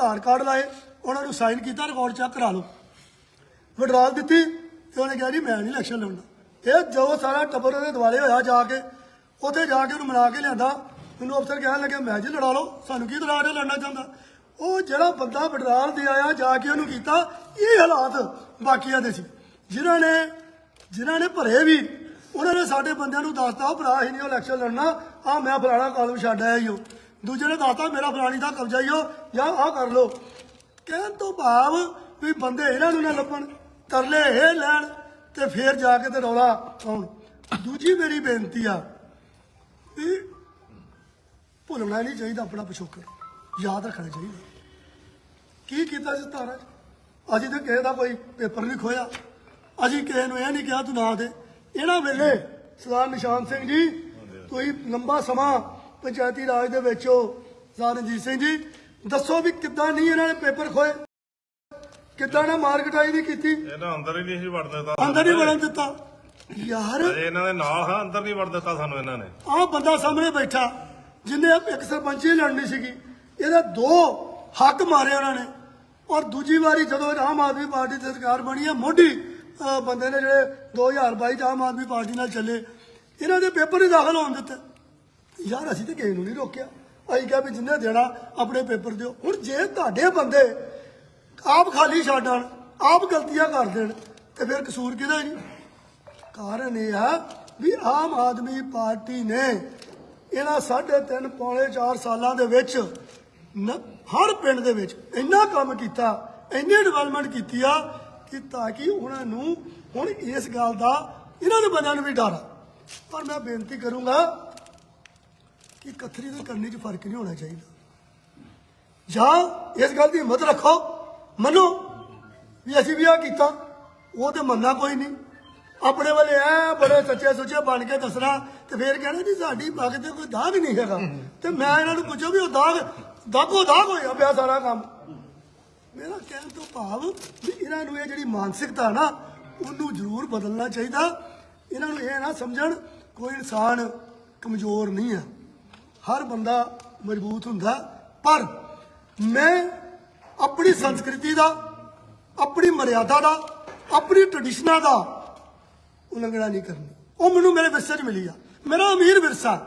ਆਧਾਰ card ਲਾਏ, ਉਹਨਾਂ ਨੂੰ ਸਾਈਨ ਕੀਤਾ ਰਿਕਾਰਡ ਚੈੱਕ ਕਰਾ ਲਓ। ਵਿਡਰਾਲ ਦਿੱਤੀ ਤੇ ਉਹਨੇ ਕਿਹਾ ਜੀ, ਮੈਂ ਨਹੀਂ ਇਲੈਕਸ਼ਨ ਲੜਨਾ। ਇਹ ਜੋ ਸਾਰਾ ਟੱਬਰ ਉਹਦੇ ਦੁਆਲੇ ਹੋਇਆ ਜਾ ਕੇ, ਉੱਥੇ ਜਾ ਕੇ ਉਹਨੂੰ ਮਨਾ ਕੇ ਲਿਆਂਦਾ। ਮੈਨੂੰ ਅਫਸਰ ਕਹਿਣ ਲੱਗੇ, ਮੈਂ ਜੀ ਲੜਾ ਲਓ, ਸਾਨੂੰ ਕੀ ਦਰਾ ਰਿਹਾ ਲੜਨਾ ਚਾਹੁੰਦਾ? ਉਹ ਜਿਹੜਾ ਬੰਦਾ ਵਿਡਰਾਲ ਦੇ ਆਇਆ, ਜਾ ਕੇ ਉਹਨੂੰ ਕੀਤਾ, ਇਹ ਹਾਲਾਤ ਬਾਕੀਆਂ ਦੇ ਸੀ। ਜਿਨ੍ਹਾਂ ਨੇ ਜਿਨ੍ਹਾਂ ਨੇ ਭਰੇ ਵੀ, ਉਹਨਾਂ ਨੇ ਸਾਡੇ ਬੰਦਿਆਂ ਨੂੰ ਦੱਸਤਾ, ਉਹ ਭਰਾ ਹੀ ਨਹੀਂ ਇਲੈਕਸ਼ਨ ਲੜਨਾ। ਆ ਮੈਂ ਫਲਾਣਾ ਕਾਲਮ ਛੱਡ ਆਇਆ ਈ ਦੂਜੇ ਨੇ ਦੱਸਤਾ, ਮੇਰਾ ਫਲਾਣੀ ਦਾ ਕਬਜ਼ਾ ਹੀ ਓ ਜਾਂ ਆਹ ਕਰ ਲਓ। ਕਹਿਣ ਤੋਂ ਭਾਵ ਵੀ ਬੰਦੇ ਇਹਨਾਂ ਨੂੰ ਨਾ ਲੱਭਣ ਤਰਲੇ ਇਹ ਲੈਣ, ਤੇ ਫੇਰ ਜਾ ਕੇ ਤੇ ਰੌਲਾ ਪਾਉਣ। ਦੂਜੀ ਮੇਰੀ ਬੇਨਤੀ ਆ ਵੀ ਭੁੱਲਣਾ ਨਹੀਂ ਚਾਹੀਦਾ ਆਪਣਾ ਪਿਛੋਕੜ, ਯਾਦ ਰੱਖਣਾ ਚਾਹੀਦਾ। ਕੀ ਕੀਤਾ ਸੀ ਤਾਰਾ? ਅਜੇ ਤੇ ਕਿਸੇ ਦਾ ਕੋਈ ਪੇਪਰ ਨਹੀਂ ਖੋਇਆ ਅਸੀਂ ਕਿਸੇ ਨੂੰ ਇਹ ਨਹੀਂ ਕਿਹਾ, ਤੂੰ ਨਾ ਦੇ। ਇਹਨਾਂ ਵੇਲੇ ਸਰਦਾਰ ਨਿਸ਼ਾਨ ਸਿੰਘ ਜੀ, ਕੋਈ ਲੰਬਾ ਸਮਾਂ ਪੰਚਾਇਤੀ ਰਾਜ ਦੇ ਵਿੱਚ ਉਹ ਸਰਦਾਰ ਰਣਜੀਤ ਸਿੰਘ ਜੀ ਦੱਸੋ ਵੀ ਕਿੱਦਾਂ ਨਹੀਂ ਇਹਨਾਂ ਨੇ ਪੇਪਰ ਖੋਏ? ਕਿੱਦਾਂ ਨੇ ਮਾਰਕਟਾਈ ਨਹੀਂ ਕੀਤੀ? ਇਹਨਾਂ ਅੰਦਰ ਹੀ ਨਹੀਂ ਸੀ ਵੜ ਦਿੱਤਾ। ਅੰਦਰ ਨਹੀਂ ਵੜਨ ਦਿੱਤਾ। ਯਾਰ। ਇਹਨਾਂ ਦੇ ਨਾਲ ਹਾਂ ਅੰਦਰ ਨਹੀਂ ਵੜ ਦਿੱਤਾ ਸਾਨੂੰ ਇਹਨਾਂ ਨੇ। ਆਹ ਬੰਦਾ ਸਾਹਮਣੇ ਬੈਠਾ ਜਿੰਨੇ ਇੱਕ ਸਰਪੰਚੀ ਲੜਨੀ ਸੀਗੀ ਇਹਦੇ ਦੋ ਹੱਕ ਮਾਰੇ ਉਹਨਾਂ ਨੇ। ਔਰ ਦੂਜੀ ਵਾਰੀ ਜਦੋਂ ਆਮ ਆਦਮੀ ਪਾਰਟੀ ਦੀ ਸਰਕਾਰ ਬਣੀ ਹੈ ਮੋਢੀ ਬੰਦੇ ਨੇ ਜਿਹੜੇ 2022 ਚ ਆਮ ਆਦਮੀ ਪਾਰਟੀ ਨਾਲ ਚੱਲੇ ਇਹਨਾਂ ਦੇ ਪੇਪਰ ਹੀ ਦਾਖਲ ਹੋਣ ਦਿੱਤੇ। ਯਾਰ ਅਸੀਂ ਤੇ ਕਿਸੇ ਨੂੰ ਨਹੀਂ ਰੋਕਿਆ। ਅਸੀਂ ਕਿਹਾ ਵੀ ਜਿੰਨੇ ਦੇਣਾ, ਆਪਣੇ ਪੇਪਰ ਦਿਓ। ਹੁਣ ਜੇ ਤੁਹਾਡੇ ਬੰਦੇ ਆਪ ਖਾਲੀ ਛੱਡਣ ਆਪ ਗਲਤੀਆਂ ਕਰ ਦੇਣ, ਤੇ ਫਿਰ ਕਸੂਰ ਕਿਹਦਾ ਜੀ? ਕਾਰਨ ਇਹ ਆ ਵੀ ਆਮ ਆਦਮੀ ਪਾਰਟੀ ਨੇ ਇਹਨਾਂ ਸਾਢੇ ਤਿੰਨ ਪੌਣੇ 4 ਸਾਲਾਂ ਦੇ ਵਿੱਚ ਹਰ ਪਿੰਡ ਦੇ ਵਿੱਚ ਇੰਨਾ ਕੰਮ ਕੀਤਾ, ਇੰਨੀ ਡਿਵੈਲਪਮੈਂਟ ਕੀਤੀ ਆ ਕਿ ਤਾਂ ਕਿ ਉਹਨਾਂ ਨੂੰ ਹੁਣ ਇਸ ਗੱਲ ਦਾ, ਇਹਨਾਂ ਦੇ ਬੰਦਿਆਂ ਨੂੰ ਵੀ ਡਰ ਆ। ਪਰ ਮੈਂ ਬੇਨਤੀ ਕਰੂੰਗਾ ਕਿ ਕਥਰੀ ਤੇ ਕਰਨੀ 'ਚ ਫ਼ਰਕ ਨਹੀਂ ਹੋਣਾ ਚਾਹੀਦਾ। ਜਾਂ ਇਸ ਗੱਲ ਦੀ ਹਿੰਮਤ ਰੱਖੋ, ਮੰਨੋ ਵੀ ਅਸੀਂ ਵੀ ਆ ਕੀਤਾ, ਉਹ ਤੇ ਮੰਨਣਾ ਕੋਈ ਨਹੀਂ। ਆਪਣੇ ਵਾਲੇ ਐ ਬੜੇ ਸੱਚੇ ਸੁੱਚੇ ਬਣ ਕੇ ਦੱਸਣਾ ਤੇ ਫੇਰ ਕਹਿਣਾ ਜੀ ਸਾਡੀ ਪੱਗ ਤੇ ਕੋਈ ਦਾਗ ਨਹੀਂ ਹੈਗਾ। ਤੇ ਮੈਂ ਇਹਨਾਂ ਨੂੰ ਪੁੱਛੋ ਵੀ ਉਹ ਦਾਗ, ਦਾਗੋ ਦਾਗ ਹੋਇਆ ਪਿਆ ਸਾਰਾ ਕੰਮ। ਮੇਰਾ ਕਹਿਣ ਤੋਂ ਭਾਵ ਵੀ ਇਹਨਾਂ ਨੂੰ ਇਹ ਜਿਹੜੀ ਮਾਨਸਿਕਤਾ ਨਾ, ਉਹਨੂੰ ਜ਼ਰੂਰ ਬਦਲਣਾ ਚਾਹੀਦਾ। ਇਹਨਾਂ ਨੂੰ ਇਹ ਨਾ ਸਮਝਣ, ਕੋਈ ਇਨਸਾਨ ਕਮਜ਼ੋਰ ਨਹੀਂ ਹੈ। ਹਰ ਬੰਦਾ ਮਜ਼ਬੂਤ ਹੁੰਦਾ, ਪਰ ਮੈਂ ਆਪਣੀ ਸੰਸਕ੍ਰਿਤੀ ਦਾ, ਆਪਣੀ ਮਰਿਆਦਾ ਦਾ, ਆਪਣੀ ਟ੍ਰੈਡੀਸ਼ਨਾਂ ਦਾ ਉਲੰਘਣਾ ਨਹੀਂ ਕਰਨੀ। ਉਹ ਮੈਨੂੰ ਮੇਰੇ ਵਿਰਸੇ 'ਚ ਮਿਲੀ ਆ। ਮੇਰਾ ਅਮੀਰ ਵਿਰਸਾ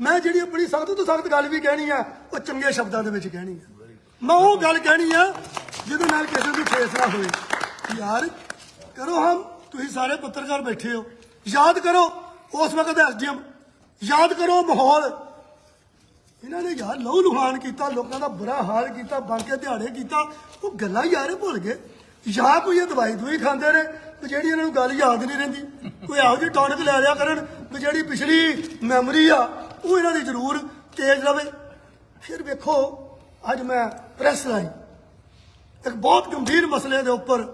ਮੈਂ ਜਿਹੜੀ ਆਪਣੀ ਸਖਤ ਤੋਂ ਸਖਤ ਗੱਲ ਵੀ ਕਹਿਣੀ ਆ, ਉਹ ਚੰਗੇ ਸ਼ਬਦਾਂ ਦੇ ਵਿੱਚ ਕਹਿਣੀ ਆ। ਮੈਂ ਉਹ ਗੱਲ ਕਹਿਣੀ ਆ, ਜਿਹਦੇ ਨਾਲ ਕਿਸੇ ਨੂੰ ਠੇਸ ਨਾ ਹੋਵੇ। ਯਾਰ, ਕਰੋ ਹਮ, ਤੁਸੀਂ ਸਾਰੇ ਪੱਤਰਕਾਰ ਬੈਠੇ ਹੋ। ਯਾਦ ਕਰੋ ਉਸ ਵਕਤ ਦਾ ਐਸਡੀਐਮ, ਯਾਦ ਕਰੋ ਮਾਹੌਲ। ਇਹਨਾਂ ਨੇ ਯਾਰ ਲਹੂ ਲੁਹਾਨ ਕੀਤਾ, ਲੋਕਾਂ ਦਾ ਬੁਰਾ ਹਾਲ ਕੀਤਾ, ਬਾਂਕੇ ਦਿਹਾੜੇ ਕੀਤਾ, ਉਹ ਗੱਲਾਂ ਯਾਰ ਭੁੱਲ ਗਏ। ਜਾਂ ਕੋਈ ਇਹ ਦਵਾਈ ਦਵਾਈ ਖਾਂਦੇ ਨੇ ਵੀ ਜਿਹੜੀ ਇਹਨਾਂ ਨੂੰ ਗੱਲ ਯਾਦ ਨਹੀਂ ਰਹਿੰਦੀ, ਕੋਈ ਇਹੋ ਜਿਹੀ ਟੌਨਿਕ ਲੈ ਲਿਆ ਕਰਨ ਵੀ ਜਿਹੜੀ ਪਿਛਲੀ ਮੈਮਰੀ ਆ, ਉਹ ਇਹਨਾਂ ਦੀ ਜ਼ਰੂਰ ਤੇਜ਼ ਰਵੇ। ਫਿਰ ਵੇਖੋ, ਅੱਜ ਮੈਂ ਪ੍ਰੈਸ ਲਾਈ ਇੱਕ ਬਹੁਤ ਗੰਭੀਰ ਮਸਲੇ ਦੇ ਉੱਪਰ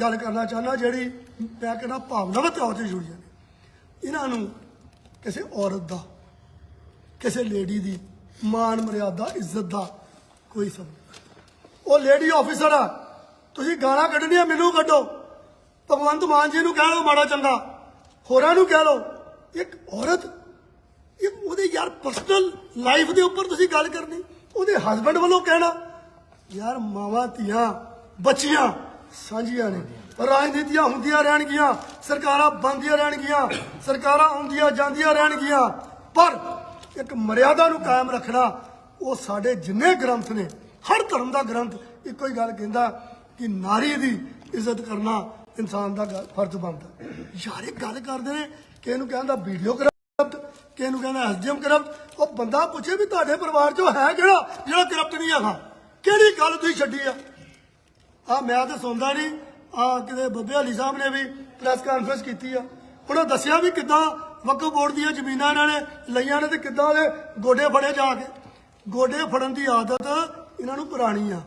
ਗੱਲ ਕਰਨਾ ਚਾਹੁੰਦਾ, ਜਿਹੜੀ ਮੈਂ ਕਹਿੰਦਾ ਭਾਵਨਾਵਾਂ ਤੌਰ ਤੇ ਜੁੜੀਆਂ ਨੇ। ਇਹਨਾਂ ਨੂੰ ਕਿਸੇ ਔਰਤ ਦਾ, ਕਿਸੇ ਲੇਡੀ ਦੀ ਮਾਨ ਮਰਿਆਦਾ, ਇੱਜ਼ਤ ਦਾ ਕੋਈ ਸਬਬ ਉਹ ਲੇਡੀ ਆਫੀਸਰ ਆ, ਤੁਸੀਂ ਗਾਲਾਂ ਕੱਢਣੀਆਂ ਮੈਨੂੰ ਕੱਢੋ। ਭਗਵੰਤ ਮਾਨ ਜੀ ਨੂੰ ਕਹਿ ਲਓ ਮਾੜਾ ਚੰਗਾ, ਹੋਰਾਂ ਨੂੰ ਕਹਿ ਲਓ। ਇੱਕ ਔਰਤ ਇਹ ਉਹਦੇ ਯਾਰ ਪਰਸਨਲ ਲਾਈਫ ਦੇ ਉੱਪਰ ਤੁਸੀਂ ਗੱਲ ਕਰਨੀ, ਉਹਦੇ ਹਸਬੰਡ ਵੱਲੋਂ ਕਹਿਣਾ, ਯਾਰ ਮਾਵਾਂ, ਧੀਆਂ, ਬੱਚੀਆਂ ਸਾਂਝੀਆਂ ਨੇ। ਰਾਜਨੀਤੀਆਂ ਹੁੰਦੀਆਂ ਰਹਿਣਗੀਆਂ, ਸਰਕਾਰਾਂ ਬਣਦੀਆਂ ਰਹਿਣਗੀਆਂ, ਸਰਕਾਰਾਂ ਆਉਂਦੀਆਂ ਜਾਂਦੀਆਂ ਰਹਿਣਗੀਆਂ, ਪਰ ਇੱਕ ਮਰਿਆਦਾ ਨੂੰ ਕਾਇਮ ਰੱਖਣਾ, ਉਹ ਸਾਡੇ ਜਿੰਨੇ ਗ੍ਰੰਥ ਨੇ, ਹਰ ਧਰਮ ਦਾ ਗ੍ਰੰਥ ਇੱਕੋ ਹੀ ਗੱਲ ਕਹਿੰਦਾ ਕਿ ਨਾਰੀ ਦੀ ਇੱਜ਼ਤ ਕਰਨਾ ਇਨਸਾਨ ਦਾ ਫਰਜ਼ ਬਣਦਾ। ਯਾਰ ਇਹ ਗੱਲ ਕਰਦੇ ਨੇ ਕਿ ਇਹਨੂੰ ਕਹਿੰਦਾ ਵੀਡੀਓ ਕਰਪਟ ਕਿ ਇਹਨੂੰ ਕਹਿੰਦਾ ਐਸਡੀਐਮ ਕਰਪਟ ਉਹ ਬੰਦਾ ਪੁੱਛੇ ਵੀ ਤੁਹਾਡੇ ਪਰਿਵਾਰ ਚੋਂ ਹੈ ਕਿਹੜਾ ਜਿਹੜਾ ਕਰਪਟ ਨਹੀਂ ਹੈਗਾ? ਕਿਹੜੀ ਗੱਲ ਤੁਸੀਂ ਛੱਡੀ ਆ? ਆ ਮੈਂ ਤਾਂ ਸੁਣਦਾ ਨਹੀਂ, ਆ ਕਿਤੇ ਬੱਬੇ ਹਲੀ ਸਾਹਿਬ ਨੇ ਵੀ ਪ੍ਰੈਸ ਕਾਨਫਰੰਸ ਕੀਤੀ ਆ। ਉਹਨੇ ਦੱਸਿਆ ਵੀ ਕਿੱਦਾਂ ਵਕਫ ਬੋਰਡ ਦੀਆਂ ਜ਼ਮੀਨਾਂ ਇਹਨਾਂ ਨੇ ਲਈਆਂ ਨੇ ਤੇ ਕਿੱਦਾਂ ਉਹਦੇ ਗੋਡੇ ਫੜੇ ਜਾ ਕੇ? ਗੋਡੇ ਫੜਨ ਦੀ ਆਦਤ ਇਹਨਾਂ ਨੂੰ ਪੁਰਾਣੀ ਆ।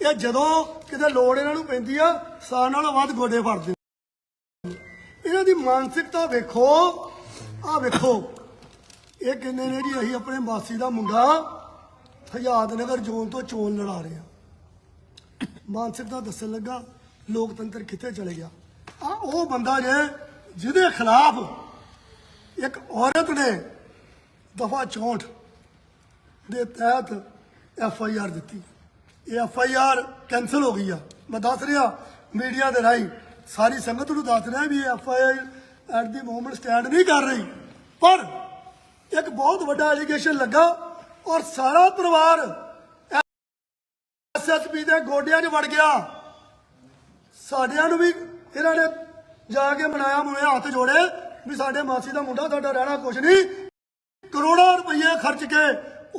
ਇਹ ਜਦੋਂ ਕਿਤੇ ਲੋੜ ਇਹਨਾਂ ਨੂੰ ਪੈਂਦੀ ਆ ਸਾਰ ਨਾਲੋਂ ਵੱਧ ਗੋਡੇ ਫੜਦੇ ਇਹਨਾਂ ਦੀ ਮਾਨਸਿਕਤਾ ਵੇਖੋ ਆ ਵੇਖੋ। ਇਹ ਕਹਿੰਦੇ ਨੇ ਜੀ, ਅਸੀਂ ਆਪਣੇ ਮਾਸੀ ਦਾ ਮੁੰਡਾ ਹਯਾਤ ਨਗਰ ਜ਼ੋਨ ਤੋਂ ਚੋਣ ਲੜਾ ਰਹੇ ਆ। ਮਾਨਸਿਕਤਾ ਦੱਸਣ ਲੱਗਾ, ਲੋਕਤੰਤਰ ਕਿੱਥੇ ਚਲੇ ਗਿਆ? ਆ ਉਹ ਬੰਦਾ ਜੇ ਜਿਹਦੇ ਖਿਲਾਫ ਇੱਕ ਔਰਤ ਨੇ ਦਫਾ 64 ਦੇ ਤਹਿਤ ਐਫ ਆਈ ਆਰ ਦਿੱਤੀ। ਇਹ ਐਫ ਆਈ ਆਰ ਕੈਨਸਲ ਹੋ ਗਈ ਆ। ਮੈਂ ਦੱਸ ਰਿਹਾ, ਮੀਡੀਆ ਦੇ ਰਾਹੀਂ ਸਾਰੀ ਸੰਗਤ ਨੂੰ ਦੱਸ ਰਿਹਾ ਵੀ F I R at the moment stand ਨਹੀਂ ਕਰ ਰਹੀ। ਪਰ ਇੱਕ ਬਹੁਤ ਵੱਡਾ ਐਲੀਗੇਸ਼ਨ ਲੱਗਾ ਔਰ ਸਾਰਾ ਪਰਿਵਾਰ ਐਸਐਸਪੀ ਦੇ ਗੋਡਿਆਂ 'ਚ ਵੜ ਗਿਆ। ਸਾਡਿਆਂ ਨੂੰ ਵੀ ਇਹਨਾਂ ਨੇ ਜਾ ਕੇ ਮਨਾਇਆ ਮੁਨਾਇਆ ਹੱਥ ਜੋੜੇ। ਵੀ ਸਾਡੇ ਮਾਸੀ ਦਾ ਮੁੰਡਾ ਤੁਹਾਡਾ ਰਹਿਣਾ ਕੁਛ ਨਹੀਂ। ਕਰੋੜਾਂ ਰੁਪਏ ਖਰਚ ਕੇ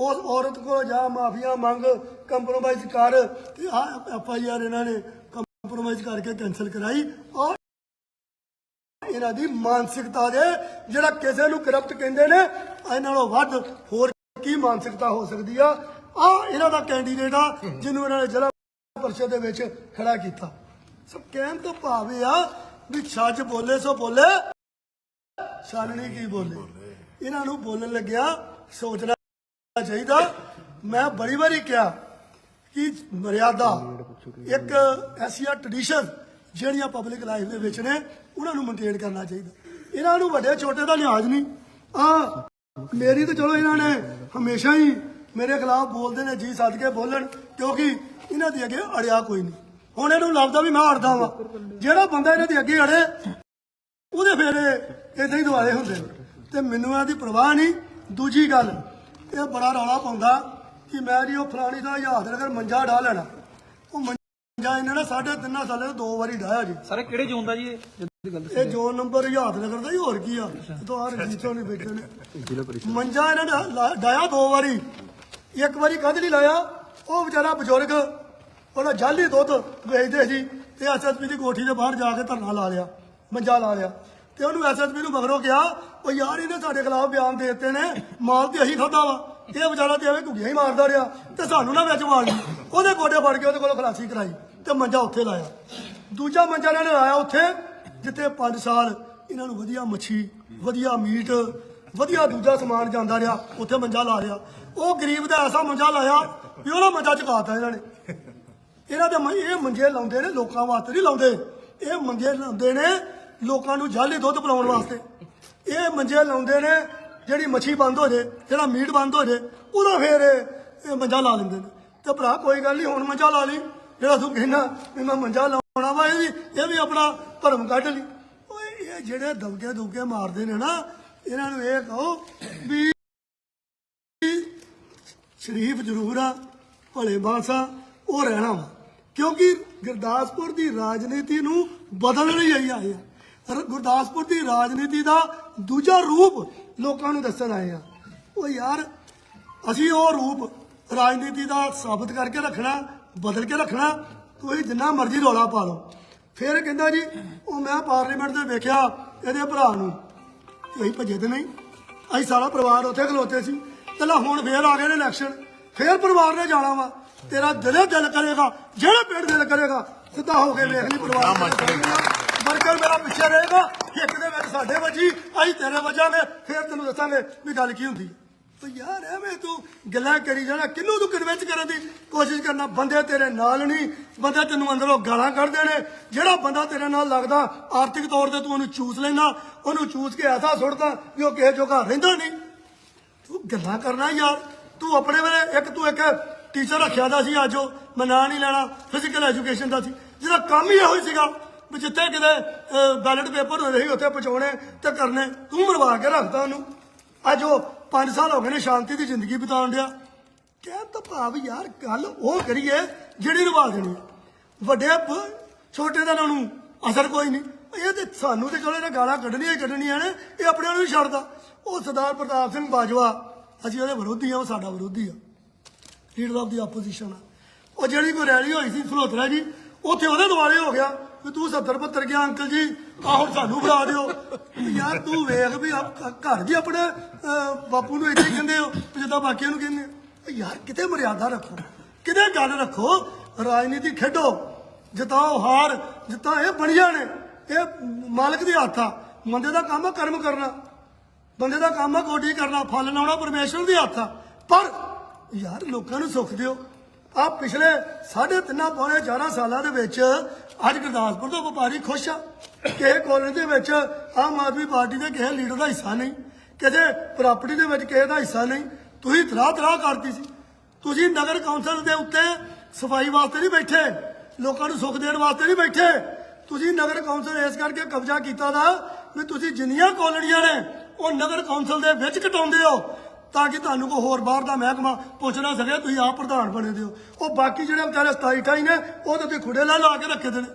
ਉਸ ਔਰਤ ਕੋ ਜਾ ਮਾਫੀਆ ਮੰਗ ਕੰਪਰੋਮਾਈਜ਼ ਕਰ। ਤੇ ਆ ਐਫ ਆਈ ਆਰ ਇਹਨਾਂ ਨੇ ਕੰਪਰੋਮਾਈਜ਼ ਕਰਕੇ ਕੈਨਸਲ ਕਰਾਈ। ਔਰ ਇਹਨਾਂ ਦੀ ਮਾਨਸਿਕਤਾ ਦੇ ਜਿਹੜਾ ਕਿਸੇ ਨੂੰ ਕਰਪਟ ਕਹਿੰਦੇ ਨੇ ਇਹਨਾਂ ਨਾਲੋਂ ਵੱਧ ਹੋਰ ਕੀ ਮਾਨਸਿਕਤਾ ਹੋ ਸਕਦੀ ਆ? ਆ ਇਹਨਾਂ ਦਾ ਕੈਂਡੀਡੇਟ ਆ, ਜਿਹਨੂੰ ਇਹਨਾਂ ਨੇ ਜ਼ਿਲ੍ਹਾ ਪਰਿਸ਼ਦ ਦੇ ਵਿੱਚ ਖੜਾ ਕੀਤਾ। ਸੋ ਕਹਿਣ ਤੋਂ ਭਾਵ ਇਹ ਆ ਵੀ ਛੱਜ ਬੋਲੇ ਸੋ ਬੋਲੇ। ਛਾਨਣੀ ਕੀ ਬੋਲੇ? ਇਹਨਾਂ ਨੂੰ ਬੋਲਣ ਲੱਗਿਆ ਸੋਚਣਾ ਚਾਹੀਦਾ। ਮੈਂ ਬੜੀ ਵਾਰੀ ਕਿਹਾ ਕਿ ਮਰਿਆਦਾ ਇੱਕ ਐਸੀਆਂ ਟ੍ਰੈਡੀਸ਼ਨ ਜਿਹੜੀਆਂ ਪਬਲਿਕ ਲਾਈਫ ਦੇ ਵਿੱਚ ਨੇ ਉਹਨਾਂ ਨੂੰ ਮੇਨਟੇਨ ਕਰਨਾ ਚਾਹੀਦਾ। ਇਹਨਾਂ ਨੂੰ ਵੱਡੇ ਛੋਟੇ ਦਾ ਲਿਹਾਜ਼ ਨਹੀਂ। ਆ ਮੇਰੀ ਤਾਂ ਚਲੋ ਇਹਨਾਂ ਨੇ ਹਮੇਸ਼ਾ ਹੀ ਮੇਰੇ ਖਿਲਾਫ ਬੋਲਦੇ ਨੇ ਜੀ ਸੱਦ ਕੇ ਬੋਲਣ ਕਿਉਂਕਿ ਇਹਨਾਂ ਦੇ ਅੱਗੇ ਅੜਿਆ ਕੋਈ ਨਹੀਂ। ਹੁਣ ਇਹਨੂੰ ਲੱਭਦਾ ਵੀ ਮੈਂ ਅੜਦਾ ਵਾਂ। ਜਿਹੜਾ ਬੰਦਾ ਇਹਨਾਂ ਦੇ ਅੱਗੇ ਅੜੇ ਉਹਦੇ ਫਿਰ ਇਦਾਂ ਹੀ ਦੁਆਲੇ ਹੁੰਦੇ ਨੇ। ਤੇ ਮੈਨੂੰ ਇਹਦੀ ਪਰਵਾਹ ਨਹੀਂ। ਦੂਜੀ ਗੱਲ ਇਹ ਬੜਾ ਰੌਲਾ ਪਾਉਂਦਾ ਕਿ ਮੈਂ ਜੀ ਉਹ ਫਲਾਣੀ ਦਾ ਯਾਦ ਨਗਰ ਮੰਜਾ ਢਾ ਲੈਣਾ ਉਹ ਮੰਜਾ ਇਹਨਾਂ ਨੇ ਸਾਢੇ ਤਿੰਨਾਂ ਸਾਲੇ ਤੋਂ ਦੋ ਵਾਰੀ ਢਾਇਆ ਜੀ। ਸਾਰੇ ਕਿਹੜੇ ਜ਼ੋਨ ਦਾ ਜੀ ਇਹ? ਜੋਨ ਨੰਬਰ ਯਾਦ ਨਗਰ ਦਾ ਹੀ ਹੋਰ ਕੀ ਆ। ਤੋਂ ਆ ਰਜੀਤ ਨਹੀਂ ਬੈਠੇ ਨੇ। ਮੰਜਾ ਇਹਨਾਂ ਨੇ ਲਾ- ਡਾਇਆ ਦੋ ਵਾਰੀ। ਇੱਕ ਵਾਰੀ ਕਦ ਨਹੀਂ ਲਾਇਆ ਉਹ ਵਿਚਾਰਾ ਬਜ਼ੁਰਗ ਉਹਦਾ ਜਾਲੀ ਦੁੱਧ ਵੇਚਦੇ ਸੀ ਤੇ ਐਸਐਸਪੀ ਦੀ ਕੋਠੀ ਦੇ ਬਾਹਰ ਜਾ ਕੇ ਧਰਨਾ ਲਾ ਲਿਆ। ਮੰਜਾ ਲਾ ਲਿਆ। ਤੇ ਉਹਨੂੰ ਐਸਐਸਪੀ ਨੂੰ ਮਗਰੋਂ ਕਿਹਾ ਉਹ ਯਾਰ, ਇਹਨੇ ਸਾਡੇ ਖਿਲਾਫ ਬਿਆਨ ਦੇ ਦਿੱਤੇ ਨੇ। ਮਾਲ ਤੇ ਅਸੀਂ ਖਾਦਾ ਵਾ। ਇਹ ਵਿਚਾਰਾ ਤੇ ਐਵੇਂ ਘੁੱਗੀਆਂ ਹੀ ਮਾਰਦਾ ਰਿਹਾ। ਤੇ ਸਾਨੂੰ ਨਾ ਵਿੱਚ ਵਾਲ। ਉਹਦੇ ਗੋਡੇ ਫੜ ਕੇ ਉਹਦੇ ਕੋਲੋਂ ਖਲਾਸੀ ਕਰਾਈ ਤੇ ਮੰਜਾ ਉੱਥੇ ਲਾਇਆ। ਦੂਜਾ ਮੰਜਾ ਇਹਨਾਂ ਨੇ ਲਾਇਆ ਉੱਥੇ, ਜਿੱਥੇ 5 ਸਾਲ ਇਹਨਾਂ ਨੂੰ ਵਧੀਆ ਮੱਛੀ, ਵਧੀਆ ਮੀਟ, ਵਧੀਆ ਦੂਜਾ ਸਮਾਨ ਜਾਂਦਾ ਰਿਹਾ। ਉੱਥੇ ਮੰਜਾ ਲਾ ਲਿਆ। ਉਹ ਗਰੀਬ ਦਾ ਐਸਾ ਮੰਜਾ ਲਾਇਆ ਵੀ ਉਹਦਾ ਮੰਜਾ ਚੁਕਾਤਾ ਇਹਨਾਂ ਨੇ। ਇਹਨਾਂ ਦੇ ਇਹ ਮੰਜੇ ਲਾਉਂਦੇ ਨੇ, ਲੋਕਾਂ ਵਾਸਤੇ ਨਹੀਂ ਲਾਉਂਦੇ। ਇਹ ਮੰਜੇ ਲਾਉਂਦੇ ਨੇ ਲੋਕਾਂ ਨੂੰ ਜਾਲੀ ਦੁੱਧ ਪਿਲਾਉਣ ਵਾਸਤੇ। ਇਹ ਮੰਜੇ ਲਾਉਂਦੇ ਨੇ, ਜਿਹੜੀ ਮੱਛੀ ਬੰਦ ਹੋ ਜੇ, ਜਿਹੜਾ ਮੀਟ ਬੰਦ ਹੋ ਜੇ, ਉਹਦਾ ਫੇਰ ਇਹ ਮੰਜਾ ਲਾ ਲੈਂਦੇ ਨੇ। ਤੇ ਭਰਾ, ਕੋਈ ਗੱਲ ਨਹੀਂ, ਹੁਣ ਮੰਜਾ ਲਾ ਲਈ। ਜਿਹੜਾ ਤੂੰ ਕਹਿੰਦਾ ਵੀ ਮੈਂ ਮੰਜਾ ਲਾਉਣਾ ਵਾ, ਇਹ ਵੀ ਇਹ ਵੀ ਆਪਣਾ ਭਰਮ ਕੱਢ ਲਈ। ਓਏ, ਇਹ ਜਿਹੜੇ ਦਬਕੇ ਦੁਬਕੇ ਮਾਰਦੇ ਨੇ ਨਾ, ਇਹਨਾਂ ਨੂੰ ਇਹ ਕਹੋ ਵੀ ਸ਼ਰੀਫ ਜ਼ਰੂਰ ਆ, ਭਲੇ ਬਾਸਾ ਉਹ ਰਹਿਣਾ ਵਾ। ਕਿਉਂਕਿ ਗੁਰਦਾਸਪੁਰ ਦੀ ਰਾਜਨੀਤੀ ਨੂੰ ਬਦਲਣ ਲਈ ਆਈ ਆਏ ਆ। ਗੁਰਦਾਸਪੁਰ ਦੀ ਰਾਜਨੀਤੀ ਦਾ ਦੂਜਾ ਰੂਪ ਲੋਕਾਂ ਨੂੰ ਦੱਸਣ ਆਏ ਆ। ਉਹ ਯਾਰ, ਅਸੀਂ ਉਹ ਰੂਪ ਰਾਜਨੀਤੀ ਦਾ ਸਾਬਤ ਕਰਕੇ ਰੱਖਣਾ, ਬਦਲ ਕੇ ਰੱਖਣਾ, ਤੁਸੀਂ ਜਿੰਨਾ ਮਰਜ਼ੀ ਰੌਲਾ ਪਾ ਲਓ। ਫਿਰ ਕਹਿੰਦਾ ਜੀ, ਉਹ ਮੈਂ ਪਾਰਲੀਮੈਂਟ ਦੇ ਵੇਖਿਆ ਇਹਦੇ ਭਰਾ ਨੂੰ। ਅਸੀਂ ਭੱਜੇ ਤੇ ਨਹੀਂ। ਅਸੀਂ ਸਾਰਾ ਪਰਿਵਾਰ ਉੱਥੇ ਖਲੋਤੇ ਸੀ। ਤੇ ਹੁਣ ਫੇਰ ਆ ਗਏ ਨੇ ਇਲੈਕਸ਼ਨ ਫੇਰ ਪਰਿਵਾਰ ਨੇ ਜਾਣਾ ਵਾ। ਤੇਰਾ ਦਿਲੇ ਦਿਲ ਕਰੇਗਾ, ਜਿਹੜਾ ਪਿੰਡ ਦਿਲ ਕਰੇਗਾ, ਸਿੱਧਾ ਹੋ ਕੇ ਵੇਖ ਲਈ ਪਰਿਵਾਰ। ਵਰਕਰ ਮੇਰਾ ਪਿੱਛੇ ਰਹੇਗਾ। ਇੱਕ ਦੇ ਵਿੱਚ ਸਾਡੇ ਵੱਜੀ, ਅਸੀਂ ਤੇਰੇ ਵੱਜਾਂਗੇ ਫਿਰ ਤੈਨੂੰ ਦੱਸਾਂਗੇ ਵੀ ਗੱਲ ਕੀ ਹੁੰਦੀ। ਤੇ ਯਾਰ ਐਵੇਂ ਤੂੰ ਗੱਲਾਂ ਕਰੀ ਜਾਣਾ, ਕਿੰਨੂੰ ਤੂੰ ਕਨਵਿੰਸ ਕਰਨ ਦੀ ਕੋਸ਼ਿਸ਼ ਕਰਨਾ? ਬੰਦੇ ਤੇਰੇ ਨਾਲ ਨਹੀਂ, ਬੰਦੇ ਤੈਨੂੰ ਅੰਦਰੋਂ ਗਾਲਾਂ ਕੱਢਦੇ ਨੇ। ਜਿਹੜਾ ਬੰਦਾ ਤੇਰੇ ਨਾਲ ਲੱਗਦਾ, ਆਰਥਿਕ ਤੌਰ ਤੇ ਤੂੰ ਉਹਨੂੰ ਚੂਸ ਲੈਣਾ ਉਹਨੂੰ ਚੂਸ ਕੇ ਐਸਾ ਸੁੱਟਦਾ ਵੀ ਉਹ ਕਿਸੇ ਜੋਗਾ ਰਹਿੰਦਾ ਨਹੀਂ। ਤੂੰ ਗੱਲਾਂ ਕਰਨਾ ਯਾਰ, ਤੂੰ ਆਪਣੇ ਵੇਲੇ ਇੱਕ ਤੂੰ ਇੱਕ ਟੀਚਰ ਰੱਖਿਆ ਦਾ ਸੀ ਅੱਜ ਉਹ, ਮੈਂ ਨਾਂ ਨਹੀਂ ਲੈਣਾ ਫਿਜ਼ੀਕਲ ਐਜੂਕੇਸ਼ਨ ਦਾ ਸੀ। ਜਿਹਦਾ ਕੰਮ ਹੀ ਇਹੋ ਹੀ ਸੀਗਾ। ਵੀ ਜਿੱਥੇ ਕਿਤੇ ਬੈਲਟ ਪੇਪਰ ਹੁੰਦੇ ਸੀ, ਉੱਥੇ ਪਹੁੰਚਾਉਣੇ ਤੇ ਕਰਨੇ। ਤੂੰ ਮਰਵਾ ਕੇ ਰੱਖਦਾ ਉਹਨੂੰ। ਅੱਜ ਉਹ 5 ਸਾਲ ਹੋ ਗਏ ਨੇ ਸ਼ਾਂਤੀ ਦੀ ਜ਼ਿੰਦਗੀ ਬਿਤਾਉਣ ਡਿਆ। ਕਹਿ ਤਾਂ ਭਾਵ ਯਾਰ ਗੱਲ ਉਹ ਕਰੀਏ ਜਿਹੜੀ ਨਿਭਾ ਦੇਣੀ ਹੈ। ਵੱਡੇ ਛੋਟੇ ਦਾ ਉਹਨਾਂ ਨੂੰ ਅਸਰ ਕੋਈ ਨਹੀਂ। ਇਹ ਤੇ ਸਾਨੂੰ ਤੇ ਚਲੋ ਇਹਨੇ ਗਾਲਾਂ ਕੱਢਣੀਆਂ ਹੀ ਕੱਢਣੀਆਂ ਨੇ, ਇਹ ਆਪਣੇ ਨੂੰ ਵੀ ਛੱਡਦਾ। ਉਹ ਸਰਦਾਰ ਪ੍ਰਤਾਪ ਸਿੰਘ ਬਾਜਵਾ, ਅਸੀਂ ਉਹਦੇ ਵਿਰੋਧੀ ਆ ਉਹ ਸਾਡਾ ਵਿਰੋਧੀ ਆ। ਲੀਡਰ ਆਫ ਦੀ ਆਪੋਜੀਸ਼ਨ ਆ। ਉਹ ਜਿਹੜੀ ਕੋਈ ਰੈਲੀ ਹੋਈ ਸੀ, ਫਲੋਤਰਾ ਜੀ, ਉੱਥੇ ਉਹਦੇ ਦੁਆਲੇ ਹੋ ਗਿਆ। ਵੀ ਤੂੰ 70 72 ਗਿਆ ਅੰਕਲ ਜੀ। ਆ ਹੁਣ ਸਾਨੂੰ ਫੜਾ ਦਿਓ। ਵੀ ਯਾਰ ਤੂੰ ਵੇਖ ਵੀ ਆਪ- ਘਰ ਵੀ ਆਪਣੇ ਅਹ, ਬਾਪੂ ਨੂੰ ਇੱਥੇ ਹੀ ਕਹਿੰਦੇ ਹੋ ਵੀ ਜਿੱਦਾਂ ਬਾਕੀਆਂ ਨੂੰ ਕਹਿੰਦੇ ਆ ਯਾਰ ਕਿਤੇ ਮਰਿਆਦਾ ਰੱਖੋ। ਕਿਤੇ ਗੱਲ ਰੱਖੋ। ਰਾਜਨੀਤੀ ਖੇਡੋ। ਜਿਤਾਓ ਹਾਰ ਜਿੱਤਾਂ ਇਹ ਬਣੀਆਂ ਨੇ। ਇਹ ਮਾਲਕ ਦੇ ਹੱਥ ਆ। ਬੰਦੇ ਦਾ ਕੰਮ ਆ ਕਰਮ ਕਰਨਾ। ਬੰਦੇ ਦਾ ਕੰਮ ਆ ਕੋਟੀ ਕਰਨਾ। ਫਲ ਲਾਉਣਾ ਪਰਮੇਸ਼ਵਰ ਦੇ ਹੱਥ ਆ। ਪਰ ਯਾਰ ਲੋਕਾਂ ਨੂੰ ਸੁੱਖ ਦਿਓ। ਆ ਪਿਛਲੇ ਸਾਢੇ ਤਿੰਨਾਂ ਪੌਣੇ 11 ਸਾਲਾਂ ਦੇ ਵਿੱਚ ਅੱਜ ਗੁਰਦਾਸਪੁਰ ਤੋਂ ਵਪਾਰੀ ਖੁਸ਼ ਆ। ਕਿਸੇ ਕਾਲਜ ਦੇ ਵਿੱਚ ਆਮ ਆਦਮੀ ਪਾਰਟੀ ਦੇ ਕਿਸੇ ਲੀਡਰ ਦਾ ਹਿੱਸਾ ਨਹੀਂ। ਕਿਸੇ ਪ੍ਰਾਪਰਟੀ ਦੇ ਵਿੱਚ ਕਿਸੇ ਦਾ ਹਿੱਸਾ ਨਹੀਂ। ਤੁਸੀਂ ਤਰਾ ਤਰਾ ਕਰਤੀ ਸੀ। ਤੁਸੀਂ ਨਗਰ ਕੌਂਸਲ ਦੇ ਉੱਤੇ ਸਫ਼ਾਈ ਵਾਸਤੇ ਨਹੀਂ ਬੈਠੇ। ਲੋਕਾਂ ਨੂੰ ਸੁੱਖ ਦੇਣ ਵਾਸਤੇ ਨਹੀਂ ਬੈਠੇ। ਤੁਸੀਂ ਨਗਰ ਕੌਂਸਲ ਇਸ ਕਰਕੇ ਕਬਜ਼ਾ ਕੀਤਾ ਦਾ ਵੀ ਤੁਸੀਂ ਜਿੰਨੀਆਂ ਕੌਲੋਨੀਆਂ ਨੇ, ਉਹ ਨਗਰ ਕੌਂਸਲ ਦੇ ਵਿੱਚ ਕਟਾਉਂਦੇ ਹੋ। ਤਾਂ ਕਿ ਤੁਹਾਨੂੰ ਕੋਈ ਹੋਰ ਬਾਹਰ ਦਾ ਮਹਿਕਮਾ ਪੁੱਛ ਨਾ ਸਕੇ, ਤੁਸੀਂ ਆਪ ਪ੍ਰਧਾਨ ਬਣੇ ਦਿਓ। ਉਹ ਬਾਕੀ ਜਿਹੜੇ ਵਿਚਾਰੇ 27 28 ਨੇ, ਉਹ ਤਾਂ ਤੁਸੀਂ ਖੁੱਡੇ ਲਾ ਲਾ ਕੇ ਰੱਖੇ ਦੇ ਨੇ।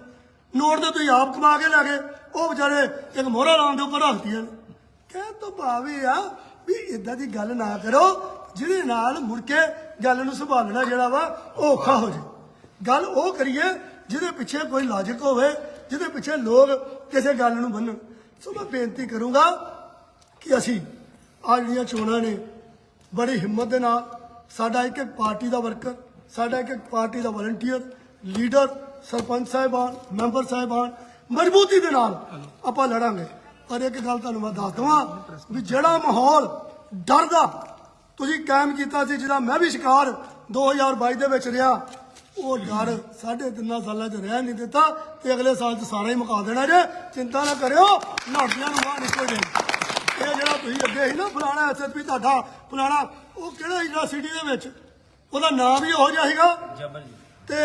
ਨੋਟ ਤੇ ਤੁਸੀਂ ਆਪ ਕਮਾ ਕੇ ਲੈ ਗਏ। ਉਹ ਵਿਚਾਰੇ ਇੱਕ ਮੋਹਰਾ ਲਾਉਣ ਦੇ ਉੱਪਰ ਰੱਖਦੀਆਂ ਨੇ। ਕਹਿ ਤੋਂ ਭਾਵ ਇਹ ਆ ਵੀ ਇਦਾਂ ਦੀ ਗੱਲ ਨਾ ਕਰੋ, ਜਿਹਦੇ ਨਾਲ ਮੁੜ ਕੇ ਗੱਲ ਨੂੰ ਸੰਭਾਲਣਾ ਜਿਹੜਾ ਵਾ, ਉਹ ਔਖਾ ਹੋ ਜੇ ਗੱਲ ਉਹ ਕਰੀਏ, ਜਿਹਦੇ ਪਿੱਛੇ ਕੋਈ ਲਾਜਿਕ ਹੋਵੇ, ਜਿਹਦੇ ਪਿੱਛੇ ਲੋਕ ਕਿਸੇ ਗੱਲ ਨੂੰ ਮੰਨਣ। ਸੋ ਮੈਂ ਬੇਨਤੀ ਕਰੂੰਗਾ ਕਿ ਅਸੀਂ ਆ ਜਿਹੜੀਆਂ ਚੋਣਾਂ ਨੇ ਬੜੀ ਹਿੰਮਤ ਦੇ ਨਾਲ ਸਾਡਾ ਇੱਕ ਇੱਕ ਪਾਰਟੀ ਦਾ ਵਰਕਰ, ਸਾਡਾ ਇੱਕ ਇੱਕ ਪਾਰਟੀ ਦਾ ਵਲੰਟੀਅਰ ਲੀਡਰ ਸਰਪੰਚ ਸਾਹਿਬਾਨ, ਮੈਂਬਰ ਸਾਹਿਬਾਨ, ਮਜ਼ਬੂਤੀ ਦੇ ਨਾਲ ਆਪਾਂ ਲੜਾਂਗੇ। ਪਰ ਇੱਕ ਗੱਲ ਤੁਹਾਨੂੰ ਮੈਂ ਦੱਸ ਦਵਾਂ ਵੀ ਜਿਹੜਾ ਮਾਹੌਲ ਡਰ ਦਾ ਤੁਸੀਂ ਕਾਇਮ ਕੀਤਾ ਸੀ, ਜਿਹਦਾ ਮੈਂ ਵੀ ਸ਼ਿਕਾਰ 2022 ਦੇ ਵਿੱਚ ਰਿਹਾ, ਉਹ ਡਰ ਸਾਢੇ ਤਿੰਨਾਂ ਸਾਲਾਂ 'ਚ ਰਹਿ ਨਹੀਂ ਦਿੱਤਾ ਤੇ ਅਗਲੇ ਸਾਲ 'ਚ ਸਾਰਾ ਹੀ ਮੁਕਾ ਦੇਣਾ ਜੇ। ਚਿੰਤਾ ਨਾ ਕਰਿਓ ਨਾਟੀਆਂ ਨੂੰ ਬਾਹਰ ਨਿਕਲ ਜਾਏ ਇਹ ਜਿਹੜਾ ਤੁਸੀਂ ਅੱਗੇ ਸੀ ਨਾ ਫਲਾਣਾ ਐਸਐਸਪੀ ਤੁਹਾਡਾ ਫਲਾਣਾ ਉਹ ਕਿਹੜਾ ਸਿਟੀ ਦੇ ਵਿੱਚ? ਉਹਦਾ ਨਾਮ ਹੀ ਉਹੋ ਜਿਹਾ ਸੀਗਾ? ਤੇ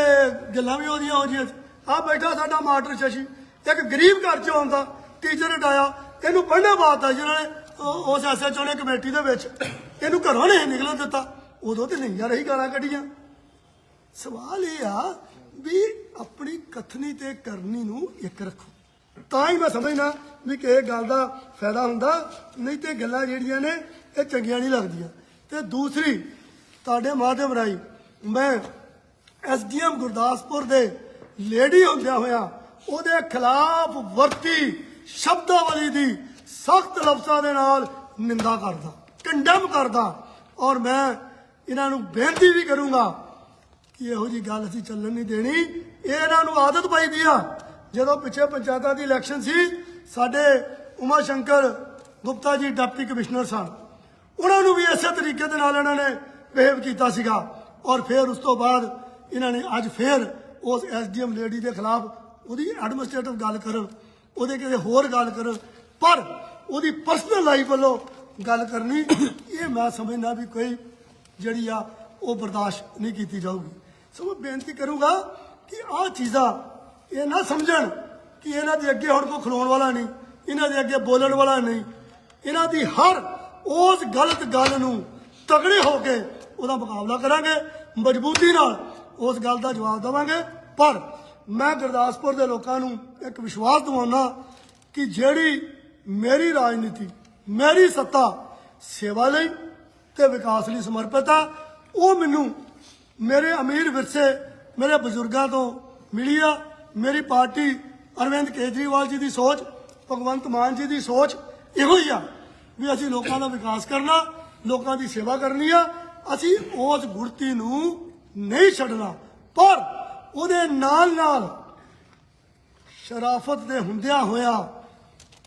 ਗੱਲਾਂ ਵੀ ਉਹਦੀਆਂ ਹੋ ਜਿਹੀਆਂ ਆ ਬੈਠਾ ਸਾਡਾ ਮਾਸਟਰ ਸ਼ਸ਼ੀ ਇੱਕ ਗਰੀਬ ਘਰ ਚੋਂ ਆਉਂਦਾ ਟੀਚਰ ਹਟਾਇਆ ਇਹਨੂੰ ਪੜ੍ਹਨਾ ਬਾਤਾ ਜਿਹਨਾਂ ਨੇ ਉਹ- ਉਸ ਐਸਐਚਓ ਨੇ ਕਮੇਟੀ ਦੇ ਵਿੱਚ ਇਹਨੂੰ ਘਰੋਂ ਨਹੀਂ ਨਿਕਲਣ ਦਿੱਤਾ। ਉਦੋਂ ਤੇ ਨਹੀਂ ਯਾਰ ਰਹੀ ਗਾਲਾਂ ਕੱਢੀਆਂ। ਸਵਾਲ ਇਹ ਆ ਵੀ ਆਪਣੀ ਕਥਨੀ ਤੇ ਕਰਨੀ ਨੂੰ ਇੱਕ ਰੱਖੋ। ਤਾਂ ਹੀ ਮੈਂ ਸਮਝਣਾ ਵੀ ਕਿਸੇ ਗੱਲ ਦਾ ਫਾਇਦਾ ਹੁੰਦਾ, ਨਹੀਂ ਤੇ ਗੱਲਾਂ ਜਿਹੜੀਆਂ ਨੇ ਇਹ ਚੰਗੀਆਂ ਨਹੀਂ ਲੱਗਦੀਆਂ। ਤੇ ਦੂਸਰੀ, ਤੁਹਾਡੇ ਮਾਧਿਅਮ ਰਾਹੀਂ ਮੈਂ ਐਸਡੀਐਮ ਗੁਰਦਾਸਪੁਰ ਦੇ ਲੇਡੀ ਹੁੰਦਿਆਂ ਹੋਇਆ ਉਹਦੇ ਖਿਲਾਫ ਵਰਤੀ ਸ਼ਬਦਾਵਲੀ ਦੀ ਸਖਤ ਲਫ਼ਜ਼ਾਂ ਦੇ ਨਾਲ ਨਿੰਦਾ ਕਰਦਾ ਕੰਡਮ ਕਰਦਾ ਔਰ ਮੈਂ ਇਹਨਾਂ ਨੂੰ ਬੇਨਤੀ ਵੀ ਕਰੂੰਗਾ ਕਿ ਇਹੋ ਜੀ ਗੱਲ ਅਸੀਂ ਚੱਲਣ ਨਹੀਂ ਦੇਣੀ। ਇਹ ਇਹਨਾਂ ਨੂੰ ਆਦਤ ਪਾਈ ਦੀ ਆ ਜਦੋਂ ਪਿੱਛੇ ਪੰਚਾਇਤਾਂ ਦੀ ਇਲੈਕਸ਼ਨ ਸੀ, ਸਾਡੇ ਉਮਾ ਸ਼ੰਕਰ ਗੁਪਤਾ ਜੀ, ਡਿਪਟੀ ਕਮਿਸ਼ਨਰ ਸਨ। ਉਹਨਾਂ ਨੂੰ ਵੀ ਇਸੇ ਤਰੀਕੇ ਦੇ ਨਾਲ ਇਹਨਾਂ ਨੇ ਬਿਹੇਵ ਕੀਤਾ ਸੀਗਾ। ਔਰ ਫਿਰ ਉਸ ਤੋਂ ਬਾਅਦ ਇਹਨਾਂ ਨੇ ਅੱਜ ਫਿਰ ਉਸ ਐਸਡੀਐਮ ਲੇਡੀ ਦੇ ਖਿਲਾਫ ਉਹਦੀ ਐਡਮਿਨਿਸਟ੍ਰੇਟਿਵ ਗੱਲ ਕਰਨ ਉਹਦੇ ਕਿਸੇ ਹੋਰ ਗੱਲ ਕਰਨ ਪਰ ਉਹਦੀ ਪਰਸਨਲ ਲਾਈਫ ਵੱਲੋਂ ਗੱਲ ਕਰਨੀ, ਇਹ ਮੈਂ ਸਮਝਦਾ ਵੀ ਕੋਈ ਜਿਹੜੀ ਆ ਉਹ ਬਰਦਾਸ਼ਤ ਨਹੀਂ ਕੀਤੀ ਜਾਊਗੀ। ਸੋ ਮੈਂ ਬੇਨਤੀ ਕਰੂੰਗਾ ਕਿ ਆਹ ਚੀਜ਼ਾਂ ਇਹ ਨਾ ਸਮਝਣ ਕਿ ਇਹਨਾਂ ਦੇ ਅੱਗੇ ਹੁਣ ਕੋਈ ਖਲੋਣ ਵਾਲਾ ਨਹੀਂ, ਇਹਨਾਂ ਦੇ ਅੱਗੇ ਬੋਲਣ ਵਾਲਾ ਨਹੀਂ। ਇਹਨਾਂ ਦੀ ਹਰ ਉਸ ਗਲਤ ਗੱਲ ਨੂੰ ਤਗੜੇ ਹੋ ਕੇ ਉਹਦਾ ਮੁਕਾਬਲਾ ਕਰਾਂਗੇ, ਮਜ਼ਬੂਤੀ ਨਾਲ ਉਸ ਗੱਲ ਦਾ ਜਵਾਬ ਦੇਵਾਂਗੇ। ਪਰ ਮੈਂ ਗੁਰਦਾਸਪੁਰ ਦੇ ਲੋਕਾਂ ਨੂੰ ਇੱਕ ਵਿਸ਼ਵਾਸ ਦਿਵਾਉਣਾ ਕਿ ਜਿਹੜੀ ਮੇਰੀ ਰਾਜਨੀਤੀ, ਮੇਰੀ ਸੱਤਾ ਸੇਵਾ ਲਈ ਤੇ ਵਿਕਾਸ ਲਈ ਸਮਰਪਿਤ ਆ, ਉਹ ਮੈਨੂੰ ਮੇਰੇ ਅਮੀਰ ਵਿਰਸੇ, ਮੇਰੇ ਬਜ਼ੁਰਗਾਂ ਤੋਂ ਮਿਲੀ ਆ। ਮੇਰੀ ਪਾਰਟੀ ਅਰਵਿੰਦ ਕੇਜਰੀਵਾਲ ਜੀ ਦੀ ਸੋਚ, ਭਗਵੰਤ ਮਾਨ ਜੀ ਦੀ ਸੋਚ ਇਹੋ ਹੀ ਆ ਵੀ ਅਸੀਂ ਲੋਕਾਂ ਦਾ ਵਿਕਾਸ ਕਰਨਾ, ਲੋਕਾਂ ਦੀ ਸੇਵਾ ਕਰਨੀ ਆ, ਅਸੀਂ ਉਸ ਗੁੜਤੀ ਨੂੰ ਨਹੀਂ ਛੱਡਣਾ। ਪਰ ਉਹਦੇ ਨਾਲ ਨਾਲ ਸ਼ਰਾਫਤ ਦੇ ਹੁੰਦਿਆਂ ਹੋਇਆ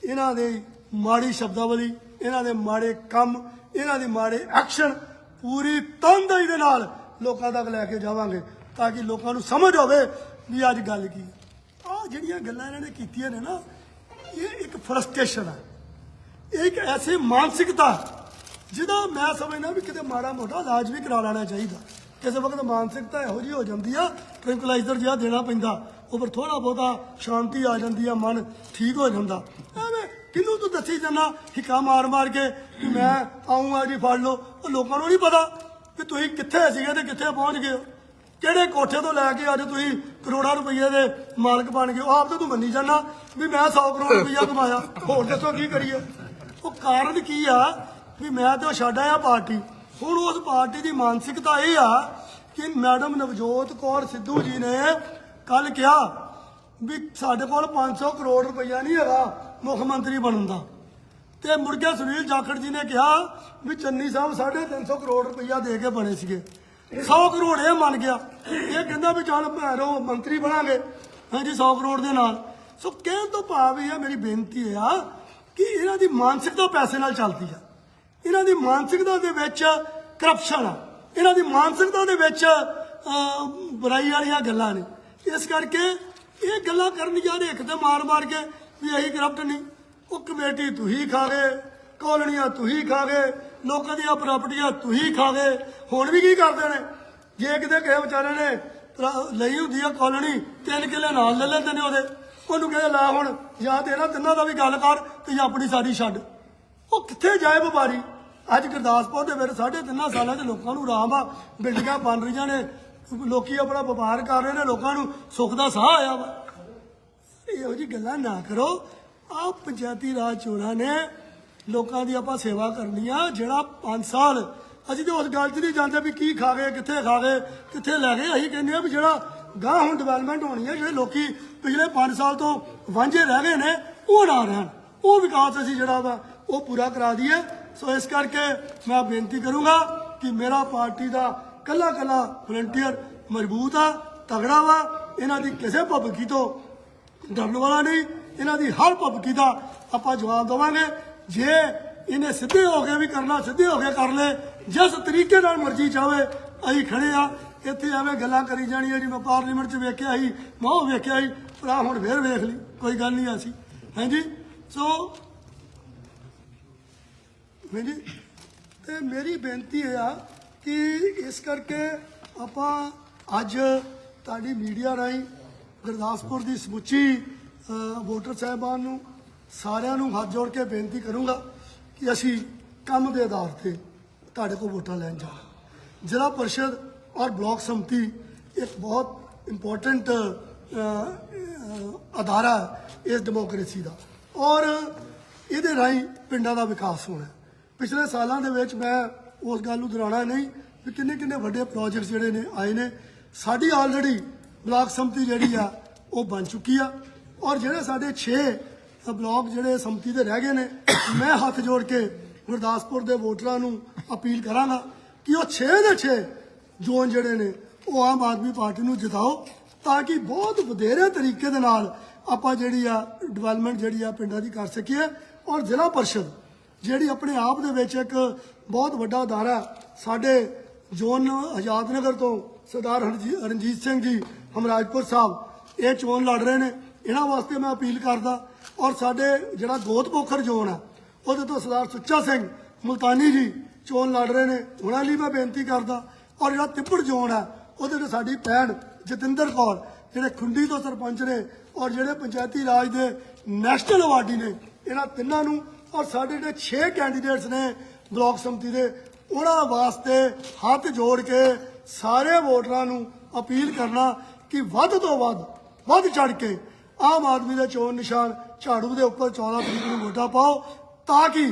ਇਹਨਾਂ ਦੇ ਮਾੜੀ ਸ਼ਬਦਾਵਲੀ, ਇਹਨਾਂ ਦੇ ਮਾੜੇ ਕੰਮ, ਇਹਨਾਂ ਦੇ ਮਾੜੇ ਐਕਸ਼ਨ ਪੂਰੀ ਤਨਦੇਹੀ ਦੇ ਨਾਲ ਲੋਕਾਂ ਤੱਕ ਲੈ ਕੇ ਜਾਵਾਂਗੇ ਤਾਂ ਕਿ ਲੋਕਾਂ ਨੂੰ ਸਮਝ ਆਵੇ ਵੀ ਅੱਜ ਗੱਲ ਕੀ ਆ ਜਿਹੜੀਆਂ ਗੱਲਾਂ ਇਹਨਾਂ ਨੇ ਕੀਤੀਆਂ ਨੇ ਨਾ, ਇਹ ਇੱਕ ਫਰਸਟ੍ਰੇਸ਼ਨ ਹੈ ਇਹ ਇੱਕ ਐਸੀ ਮਾਨਸਿਕਤਾ ਜਿਹਦਾ ਮੈਂ ਸਮਝਦਾ ਵੀ ਕਿਤੇ ਮਾੜਾ ਮੋਟਾ ਇਲਾਜ ਵੀ ਕਰਾ ਲੈਣਾ ਚਾਹੀਦਾ। ਕਿਸੇ ਵਕਤ ਮਾਨਸਿਕਤਾ ਇਹੋ ਜਿਹੀ ਹੋ ਜਾਂਦੀ ਆ ਟ੍ਰਿੰਕਲਾਈਜ਼ਰ ਜਿਹਾ ਦੇਣਾ ਪੈਂਦਾ ਉਹ ਫਿਰ ਥੋੜਾ ਬਹੁਤਾ ਸ਼ਾਂਤੀ ਆ ਜਾਂਦੀ ਆ, ਮਨ ਠੀਕ ਹੋ ਜਾਂਦਾ। ਐਵੇਂ ਕਿਹਨੂੰ ਤੂੰ ਦੱਸੀ ਜਾਂਦਾ, ਹਿੱਕਾ ਮਾਰ ਮਾਰ ਕੇ ਕਿ ਮੈਂ ਆਉਂਗਾ ਜੀ, ਫੜ ਲਓ। ਉਹ ਲੋਕਾਂ ਨੂੰ ਨਹੀਂ ਪਤਾ ਕਿ ਤੁਸੀਂ ਕਿੱਥੇ ਸੀਗੇ ਤੇ ਕਿੱਥੇ ਪਹੁੰਚ ਗਏ ਹੋ। ਕਿਹੜੇ ਕੋਠੇ ਤੋਂ ਲੈ ਕੇ ਅੱਜ ਤੁਸੀਂ ਕਰੋੜਾਂ ਰੁਪਏ ਦੇ ਮਾਲਕ ਬਣ ਗਏ ਉਹ ਆਪ ਤਾਂ ਤੂੰ ਮੰਨੀ ਜਾਂਦਾ ਵੀ ਮੈਂ 100 ਕਰੋੜ ਰੁਪਇਆ ਕਮਾਇਆ। ਹੋਰ ਦੱਸੋ ਕੀ ਕਰੀਏ? ਉਹ ਕਾਰਨ ਕੀ ਆ ਵੀ ਮੈਂ ਤਾਂ ਛੱਡ ਆਇਆ ਪਾਰਟੀ। ਹੁਣ ਉਸ ਪਾਰਟੀ ਦੀ ਮਾਨਸਿਕਤਾ ਇਹ ਆ ਕਿ ਮੈਡਮ ਨਵਜੋਤ ਕੌਰ ਸਿੱਧੂ ਜੀ ਨੇ ਕੱਲ ਕਿਹਾ ਵੀ ਸਾਡੇ ਕੋਲ 500 ਕਰੋੜ ਰੁਪਈਆ ਨਹੀਂ ਹੈਗਾ ਮੁੱਖ ਮੰਤਰੀ ਬਣਨ ਦਾ। ਤੇ ਮੁੜ ਕੇ ਸੁਨੀਲ ਜਾਖੜ ਜੀ ਨੇ ਕਿਹਾ ਵੀ ਚੰਨੀ ਸਾਹਿਬ 350 ਕਰੋੜ ਰੁਪਈਆ ਦੇ ਕੇ ਬਣੇ ਸੀਗੇ। 100 ਕਰੋੜ ਇਹ ਮੰਨ ਗਿਆ। ਇਹ ਕਹਿੰਦਾ ਵੀ ਚੱਲ ਭੈਰੋ ਮੰਤਰੀ ਬਣਾਂਗੇ ਹਾਂਜੀ 100 ਕਰੋੜ ਦੇ ਨਾਲ। ਸੋ ਕਹਿਣ ਤੋਂ ਭਾਵ ਇਹ ਆ, ਮੇਰੀ ਬੇਨਤੀ ਆ ਕਿ ਇਹਨਾਂ ਦੀ ਮਾਨਸਿਕਤਾ ਪੈਸੇ ਨਾਲ ਚੱਲਦੀ ਆ। ਇਹਨਾਂ ਦੀ ਮਾਨਸਿਕਤਾ ਦੇ ਵਿੱਚ ਕਰਪਸ਼ਨ ਆ। ਇਹਨਾਂ ਦੀ ਮਾਨਸਿਕਤਾ ਦੇ ਵਿੱਚ ਬੁਰਾਈ ਵਾਲੀਆਂ ਗੱਲਾਂ ਨੇ। ਇਸ ਕਰਕੇ ਇਹ ਗੱਲਾਂ ਕਰਨ ਜਾ ਰਹੇ ਇੱਕ ਤੇ ਮਾਰ ਮਾਰ ਕੇ ਵੀ ਅਸੀਂ ਕਰਪਟ ਨਹੀਂ। ਉਹ ਕਮੇਟੀ ਤੁਸੀਂ ਖਾ ਗਏ, ਕੌਲਣੀਆਂ ਤੁਸੀਂ ਖਾ ਗਏ ਲੋਕਾਂ ਦੀਆਂ ਪ੍ਰਾਪਰਟੀਆਂ ਤੁਸੀਂ ਖਾ ਗਏ। ਹੁਣ ਵੀ ਕੀ ਕਰਦੇ ਨੇ? ਜੇ ਕਿਤੇ ਕਿਸੇ ਵਿਚਾਰੇ ਨੇ ਲਈ ਹੁੰਦੀ ਆ ਕਾਲੋਨੀ ਤਿੰਨ ਕਿੱਲੇ ਨਾਲ ਲੈ ਲੈਂਦੇ ਨੇ ਉਹਦੇ। ਉਹਨੂੰ ਕਹਿੰਦੇ, ਲੈ ਹੁਣ ਜਾਂ ਤੇ ਇਹਨਾਂ ਤਿੰਨਾਂ ਦਾ ਵੀ ਗੱਲ ਕਰ ਤੇ ਜਾਂ ਆਪਣੀ ਸਾਡੀ ਛੱਡ। ਉਹ ਕਿੱਥੇ ਜਾਏ ਵਪਾਰੀ? ਅੱਜ ਗੁਰਦਾਸਪੁਰ ਦੇ ਵਿੱਚ ਸਾਢੇ ਤਿੰਨਾਂ ਸਾਲਾਂ 'ਚ ਲੋਕਾਂ ਨੂੰ ਆਰਾਮ ਆ। ਬਿਲਡਿੰਗਾਂ ਬਣ ਰਹੀਆਂ ਨੇ। ਲੋਕੀ ਆਪਣਾ ਵਪਾਰ ਕਰ ਰਹੇ ਨੇ। ਲੋਕਾਂ ਨੂੰ ਸੁੱਖ ਦਾ ਸਾਹ ਆਇਆ ਵਾ। ਇਹੋ ਜੀ ਗੱਲਾਂ ਨਾ ਕਰੋ। ਆ ਪੰਚਾਇਤੀ ਰਾਜ ਚੋਣਾਂ ਨੇ ਲੋਕਾਂ ਦੀ ਆਪਾਂ ਸੇਵਾ ਕਰਨੀ ਆ, ਜਿਹੜਾ 5 ਸਾਲ ਅਸੀਂ ਤੇ ਉਸ ਗੱਲ 'ਚ ਨਹੀਂ ਜਾਂਦੇ ਵੀ ਕੀ ਖਾ ਗਏ, ਕਿੱਥੇ ਖਾ ਗਏ, ਕਿੱਥੇ ਲੈ ਗਏ। ਅਸੀਂ ਕਹਿੰਦੇ ਆ ਵੀ ਜਿਹੜਾ ਗਾਂ ਹੁਣ ਡਿਵੈਲਪਮੈਂਟ ਹੋਣੀ ਹੈ ਜਿਹੜੇ ਲੋਕੀ ਪਿਛਲੇ 5 ਸਾਲ ਤੋਂ ਵਾਂਝੇ ਰਹਿ ਗਏ ਨੇ, ਉਹ ਨਾ ਰਹਿਣ। ਉਹ ਵਿਕਾਸ ਅਸੀਂ ਜਿਹੜਾ ਵਾ, ਉਹ ਪੂਰਾ ਕਰਾ ਦਈਏ। ਸੋ ਇਸ ਕਰਕੇ ਮੈਂ ਬੇਨਤੀ ਕਰੂੰਗਾ ਕਿ ਮੇਰਾ ਪਾਰਟੀ ਦਾ ਕੱਲਾ ਕੱਲਾ ਵਲੰਟੀਅਰ ਮਜ਼ਬੂਤ ਆ ਤਗੜਾ ਵਾ। ਇਹਨਾਂ ਦੀ ਕਿਸੇ ਭਬਕੀ ਤੋਂ ਡਰਨ ਵਾਲਾ ਨਹੀਂ। ਇਹਨਾਂ ਦੀ ਹਰ ਭਬਕੀ ਦਾ ਆਪਾਂ ਜਵਾਬ ਦੇਵਾਂਗੇ। ਜੇ ਇਹਨੇ ਸਿੱਧੇ ਹੋ ਕੇ ਵੀ ਕਰਨਾ, ਸਿੱਧੇ ਹੋ ਕੇ ਕਰ ਲੈ, ਜਿਸ ਤਰੀਕੇ ਨਾਲ ਮਰਜ਼ੀ ਚਾਵੇ ਅਸੀਂ ਖੜੇ ਆ, ਇੱਥੇ ਐਵੇਂ ਗੱਲਾਂ ਕਰੀ ਜਾਣੀਆਂ ਜੀ, ਮੈਂ ਪਾਰਲੀਮੈਂਟ 'ਚ ਵੇਖਿਆ ਸੀ, ਮੈਂ ਉਹ ਵੇਖਿਆ ਸੀ ਪਰ ਹੁਣ ਫੇਰ ਵੇਖ ਲਈ, ਕੋਈ ਗੱਲ ਨਹੀਂ ਐਸੀ ਹਾਂਜੀ ਸੋ ਮੇਰੀ ਤੇ ਮੇਰੀ ਬੇਨਤੀ ਇਹ ਆ ਕਿ ਇਸ ਕਰਕੇ ਆਪਾਂ ਅੱਜ ਤੁਹਾਡੀ ਮੀਡੀਆ ਰਾਹੀਂ ਗੁਰਦਾਸਪੁਰ ਦੀ ਸਮੁੱਚੀ ਵੋਟਰ ਸਾਹਿਬਾਨ ਨੂੰ ਸਾਰਿਆਂ ਨੂੰ ਹੱਥ ਜੋੜ ਕੇ ਬੇਨਤੀ ਕਰੂੰਗਾ ਕਿ ਅਸੀਂ ਕੰਮ ਦੇ ਆਧਾਰ ਤੇ ਤੁਹਾਡੇ ਕੋਲ ਵੋਟਾਂ ਲੈਣ ਜਾਣਾ। ਜ਼ਿਲ੍ਹਾ ਪਰਿਸ਼ਦ ਔਰ ਬਲਾਕ ਸੰਮਤੀ ਇੱਕ ਬਹੁਤ ਇੰਪੋਰਟੈਂਟ ਅਦਾਰਾ ਇਸ ਡੈਮੋਕ੍ਰੇਸੀ ਦਾ। ਔਰ ਇਹਦੇ ਰਾਹੀਂ ਪਿੰਡਾਂ ਦਾ ਵਿਕਾਸ ਹੋਣਾ ਪਿਛਲੇ ਸਾਲਾਂ ਦੇ ਵਿੱਚ ਮੈਂ ਉਸ ਗੱਲ ਨੂੰ ਦੁਹਰਾਉਣਾ ਨਹੀਂ ਵੀ ਕਿੰਨੇ ਕਿੰਨੇ ਵੱਡੇ ਪ੍ਰੋਜੈਕਟਸ ਜਿਹੜੇ ਨੇ, ਆਏ ਨੇ। ਸਾਡੀ ਆਲਰੇਡੀ ਬਲਾਕ ਸੰਮਤੀ ਜਿਹੜੀ ਆ, ਉਹ ਬਣ ਚੁੱਕੀ ਆ। ਔਰ ਜਿਹੜੇ ਸਾਡੇ 6 ਬਲਾਕ ਜਿਹੜੇ ਸੰਮਤੀ ਦੇ ਰਹਿ ਗਏ ਨੇ, ਮੈਂ ਹੱਥ ਜੋੜ ਕੇ ਗੁਰਦਾਸਪੁਰ ਦੇ ਵੋਟਰਾਂ ਨੂੰ ਅਪੀਲ ਕਰਾਂਗਾ ਕਿ ਉਹ 6 ਦੇ 6 ਜ਼ੋਨ ਜਿਹੜੇ ਨੇ, ਉਹ ਆਮ ਆਦਮੀ ਪਾਰਟੀ ਨੂੰ ਜਿਤਾਓ ਤਾਂ ਕਿ ਬਹੁਤ ਵਧੇਰੇ ਤਰੀਕੇ ਦੇ ਨਾਲ ਆਪਾਂ ਜਿਹੜੀ ਆ ਡਿਵੈਲਪਮੈਂਟ ਜਿਹੜੀ ਆ ਪਿੰਡਾਂ ਦੀ ਕਰ ਸਕੀਏ ਔਰ ਜ਼ਿਲ੍ਹਾ ਪਰਿਸ਼ਦ ਜਿਹੜੀ ਆਪਣੇ ਆਪ ਦੇ ਵਿੱਚ ਇੱਕ ਬਹੁਤ ਵੱਡਾ ਅਦਾਰਾ ਸਾਡੇ ਜ਼ੋਨ ਆਜ਼ਾਦ ਨਗਰ ਤੋਂ ਸਰਦਾਰ ਹਰਜੀ- ਰਣਜੀਤ ਸਿੰਘ ਜੀ ਹਮਰਾਜਪੁਰ ਸਾਹਿਬ ਇਹ ਚੋਣ ਲੜ ਰਹੇ ਨੇ, ਇਹਨਾਂ ਵਾਸਤੇ ਮੈਂ ਅਪੀਲ ਕਰਦਾ ਔਰ ਸਾਡੇ ਜਿਹੜਾ ਗੋਤ ਪੋਖਰ ਜ਼ੋਨ ਹੈ ਉਹਦੇ ਤੋਂ ਸਰਦਾਰ ਸੁੱਚਾ ਸਿੰਘ ਮੁਲਤਾਨੀ ਜੀ ਚੋਣ ਲੜ ਰਹੇ ਨੇ। ਉਹਨਾਂ ਲਈ ਮੈਂ ਬੇਨਤੀ ਕਰਦਾ, ਔਰ ਜਿਹੜਾ ਤਿੱਪੜ ਜ਼ੋਨ ਹੈ ਉਹਦੇ ਤੋਂ ਸਾਡੀ ਭੈਣ ਜਤਿੰਦਰ ਕੌਰ, ਜਿਹੜੇ ਖੁੰਡੀ ਤੋਂ ਸਰਪੰਚ ਨੇ, ਔਰ ਜਿਹੜੇ ਪੰਚਾਇਤੀ ਰਾਜ ਦੇ ਨੈਸ਼ਨਲ ਅਵਾਰਡੀ ਨੇ, ਇਹਨਾਂ ਤਿੰਨਾਂ ਨੂੰ, ਔਰ ਸਾਡੇ ਜਿਹੜੇ 6 ਕੈਂਡੀਡੇਟਸ ਨੇ ਬਲਾਕ ਸਮਿਤੀ ਦੇ, ਉਹਨਾਂ ਵਾਸਤੇ ਹੱਥ ਜੋੜ ਕੇ ਸਾਰੇ ਵੋਟਰਾਂ ਨੂੰ ਅਪੀਲ ਕਰਨਾ ਕਿ ਵੱਧ ਤੋਂ ਵੱਧ ਵੱਧ ਚੜ ਕੇ ਆਮ ਆਦਮੀ ਦੇ ਚੋਣ ਨਿਸ਼ਾਨ ਝਾੜੂ ਦੇ ਉੱਪਰ 14 ਤਰੀਕ ਨੂੰ ਵੋਟਾਂ ਪਾਓ ਤਾਂ ਕਿ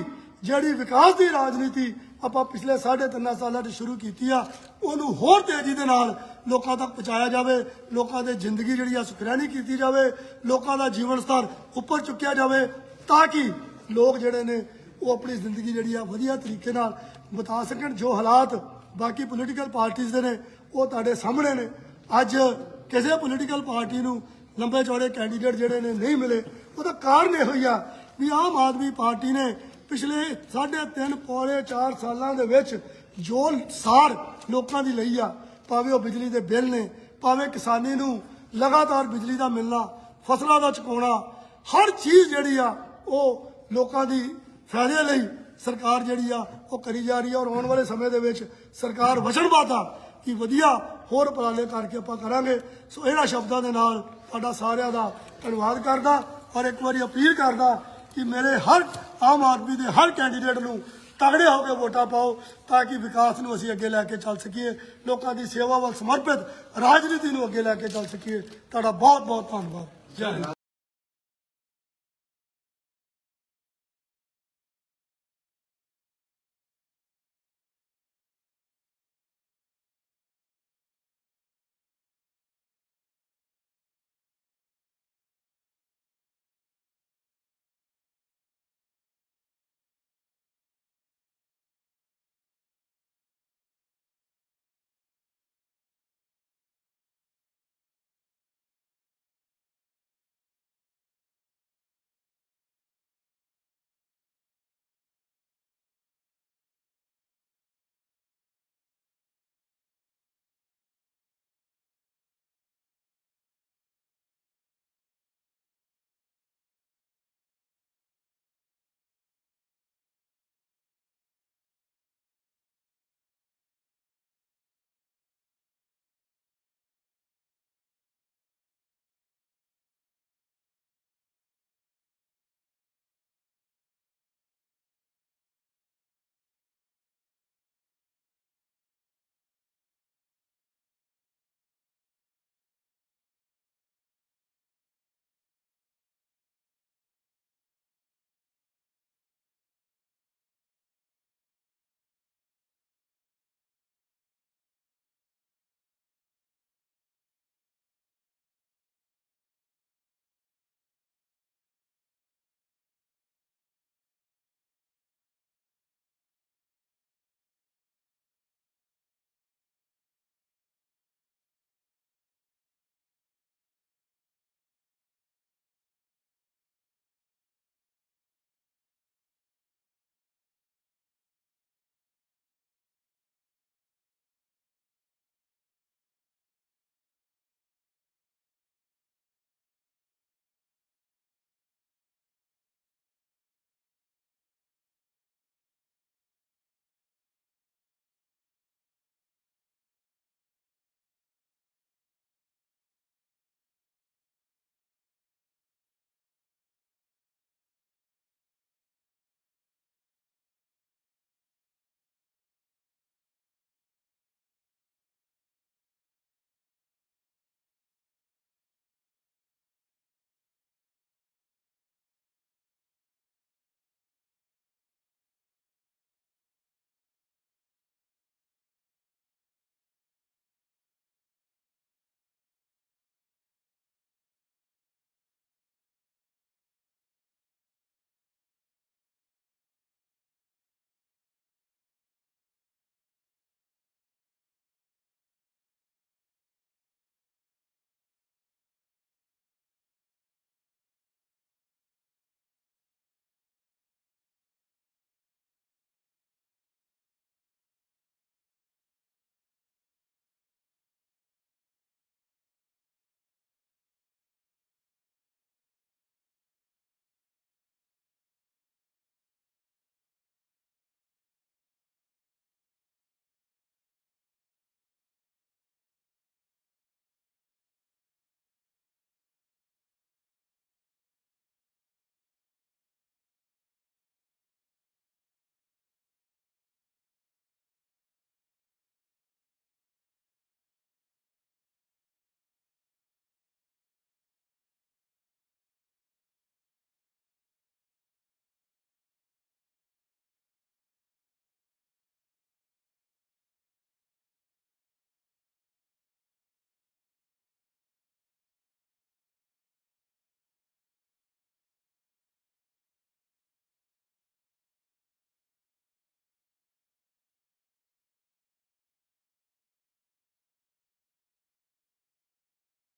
ਜਿਹੜੀ ਵਿਕਾਸ ਦੀ ਰਾਜਨੀਤੀ ਆਪਾਂ ਪਿਛਲੇ ਸਾਢੇ ਤਿੰਨਾਂ ਸਾਲਾਂ 'ਚ ਸ਼ੁਰੂ ਕੀਤੀ ਆ, ਉਹਨੂੰ ਹੋਰ ਤੇਜ਼ੀ ਦੇ ਨਾਲ ਲੋਕਾਂ ਤੱਕ ਪਹੁੰਚਾਇਆ ਜਾਵੇ, ਲੋਕਾਂ ਦੇ ਜ਼ਿੰਦਗੀ ਜਿਹੜੀ ਆ ਸੁਖਰਾਨੀ ਕੀਤੀ ਜਾਵੇ, ਲੋਕਾਂ ਦਾ ਜੀਵਨ ਸਤਰ ਉੱਪਰ ਚੁੱਕਿਆ ਜਾਵੇ ਤਾਂ ਕਿ ਲੋਕ ਜਿਹੜੇ ਨੇ ਉਹ ਆਪਣੀ ਜ਼ਿੰਦਗੀ ਜਿਹੜੀ ਆ ਵਧੀਆ ਤਰੀਕੇ ਨਾਲ ਬਤਾ ਸਕਣ। ਜੋ ਹਾਲਾਤ ਬਾਕੀ ਪੋਲੀਟੀਕਲ ਪਾਰਟੀਆਂ ਦੇ ਨੇ, ਉਹ ਤੁਹਾਡੇ ਸਾਹਮਣੇ ਨੇ। ਅੱਜ ਕਿਸੇ ਪੋਲੀਟੀਕਲ ਪਾਰਟੀ ਨੂੰ ਲੰਬੇ ਚੌੜੇ ਕੈਂਡੀਡੇਟ ਜਿਹੜੇ ਨੇ ਨਹੀਂ ਮਿਲੇ ਉਹਦਾ ਕਾਰਨ ਇਹੋ ਹੀ ਆ ਵੀ ਆਮ ਆਦਮੀ ਪਾਰਟੀ ਨੇ ਪਿਛਲੇ ਸਾਢੇ ਤਿੰਨ, ਪੌਣੇ 4 ਸਾਲਾਂ ਦੇ ਵਿੱਚ ਜੋ ਸਾਰ ਲੋਕਾਂ ਦੀ ਲਈ ਆ, ਭਾਵੇਂ ਉਹ ਬਿਜਲੀ ਦੇ ਬਿੱਲ ਨੇ, ਭਾਵੇਂ ਕਿਸਾਨੀ ਨੂੰ ਲਗਾਤਾਰ ਬਿਜਲੀ ਦਾ ਮਿਲਣਾ, ਫਸਲਾਂ ਦਾ ਚੁਕਾਉਣਾ, ਹਰ ਚੀਜ਼ ਜਿਹੜੀ ਆ, ਉਹ ਲੋਕਾਂ ਦੀ ਫਾਇਦੇ ਲਈ ਸਰਕਾਰ ਜਿਹੜੀ ਆ, ਉਹ ਕਰੀ ਜਾ ਰਹੀ ਆ ਔਰ ਆਉਣ ਵਾਲੇ ਸਮੇਂ ਦੇ ਵਿੱਚ ਸਰਕਾਰ ਵਚਨਬੱਧ ਆ ਕਿ ਵਧੀਆ ਹੋਰ ਉਪਰਾਲੇ ਕਰਕੇ ਆਪਾਂ ਕਰਾਂਗੇ। ਸੋ ਇਹਨਾਂ ਸ਼ਬਦਾਂ ਦੇ ਨਾਲ ਤੁਹਾਡਾ ਸਾਰਿਆਂ ਦਾ ਧੰਨਵਾਦ ਕਰਦਾ। ਔਰ ਇੱਕ ਵਾਰੀ ਅਪੀਲ ਕਰਦਾ ਕਿ ਮੇਰੇ ਹਰ ਆਮ ਆਦਮੀ ਦੇ ਹਰ ਕੈਂਡੀਡੇਟ ਨੂੰ ਤਗੜੇ ਹੋ ਕੇ ਵੋਟਾਂ ਪਾਓ ਤਾਂ ਕਿ ਵਿਕਾਸ ਨੂੰ ਅਸੀਂ ਅੱਗੇ ਲੈ ਕੇ ਚੱਲ ਸਕੀਏ, ਲੋਕਾਂ ਦੀ ਸੇਵਾ ਵੱਲ ਸਮਰਪਿਤ ਰਾਜਨੀਤੀ ਨੂੰ ਅੱਗੇ ਲੈ ਕੇ ਚੱਲ ਸਕੀਏ। ਤੁਹਾਡਾ ਬਹੁਤ ਬਹੁਤ ਧੰਨਵਾਦ। ਜੈ ਹਿੰਦ।